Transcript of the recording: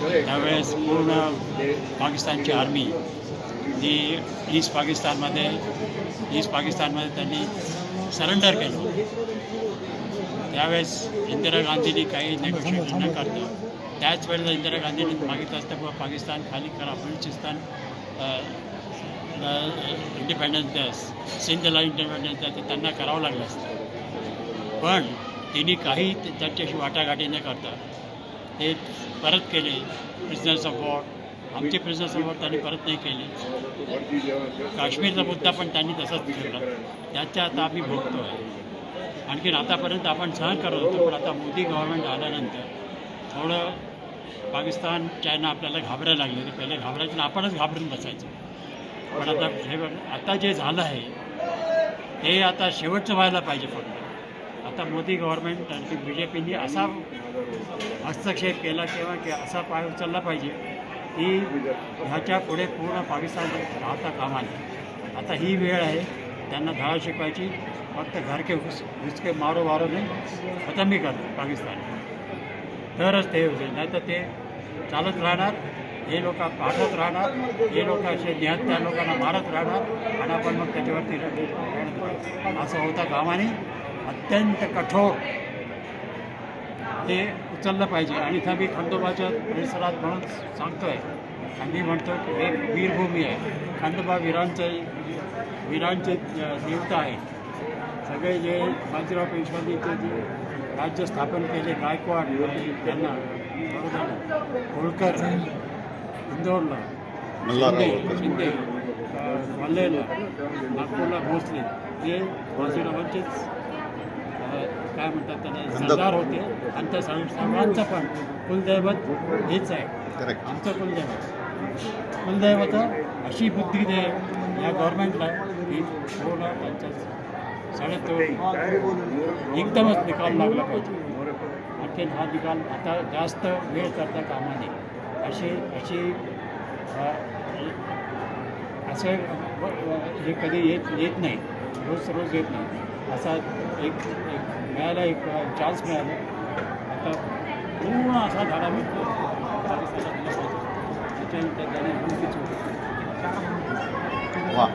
त्यावेळेस पूर्ण पाकिस्तानची आर्मी जी ईस्ट पाकिस्तानमध्ये ईस्ट पाकिस्तानमध्ये त्यांनी सरेंडर केलं. त्यावेळेस इंदिरा गांधींनी काही नेगोशिएशन न करता त्याच वेळेला इंदिरा गांधींनी मागितलं असतं बाबा पाकिस्तान खाली करा बलुचिस्तान इंडिपेंडन्स द्या सिंधला इंडिपेंडन्स द्या त्यांना करावं लागलं असतं. पण तिने काही त्यांच्याशी वाटाघाटी न करता हे परत केले प्रिझनर्स ऑफ वॉर आमचे प्रिझनर्स ऑफ वॉर त्यांनी परत नाही केले. काश्मीरचा मुद्दा पण त्यांनी तसाच ठेवला. त्याच्या आता आम्ही भोगतो आहे आणखीन आतापर्यंत आपण सहन करत होतो पण आता मोदी गव्हर्नमेंट आल्यानंतर थोडं पाकिस्तान चायना आपल्याला घाबरायला लागले होते. पहिले घाबरायचं आपणच घाबरून बसायचं. पण आता हे आता जे झालं आहे ते आता शेवटचं व्हायला पाहिजे फक्त. आता मोदी गव्हर्मेंट आणखी बी जे पीने असा हस्तक्षेप केला किंवा की असा पाय उचलला पाहिजे की ह्याच्या पुढे पूर्ण पाकिस्तान राहता कामा नये. आता ही वेळ आहे त्यांना धडा शिकवायची. फक्त घरके हुस हुसके मारो मारो नाही खतम करतो पाकिस्तान. तरच ते होईल. नाही तर ते चालत राहणार हे लोक पाठत राहणार हे लोक असे ज्ञात त्या लोकांना मारत राहणार आणि आपण मग त्याच्यावरती असं होता कामाने अत्यंत कठोर ते उचललं पाहिजे. आणि इथं मी खंडोबाच्या परिसरात म्हणून सांगतोय. आणि मी म्हणतो की एक वीरभूमी आहे. खंडोबा वीरांचं वीरांचे देवता आहे. सगळे जे बाजीराव पेशवानीचे जे राज्य स्थापन केले गायकवाड त्यांना होळकर इंदोरला शिंदे. शिंदे नागपूरला भोसले ते बाजीरावांचेच काय म्हणतात त्याला? सरदार होते. आणि त्या सर्व- सर्वांचं पण कुलदैवत हेच आहे. आमचं कुलदैवत. कुलदैवत अशी बुद्धी दे या गव्हर्नमेंटला की पूर्ण त्यांच्या सगळ्यात एकदमच निकाल लागला पाहिजे. आणखीन हा निकाल आता जास्त वेळ करता कामा नये. अशी अशी असं हे कधी येत येत नाही. रोज रोज येत नाही. असा एक एक मिळाला एक चान्स मिळाला. आता पूर्ण असा धडा मिळतो त्याच्यानंतर त्याने वा.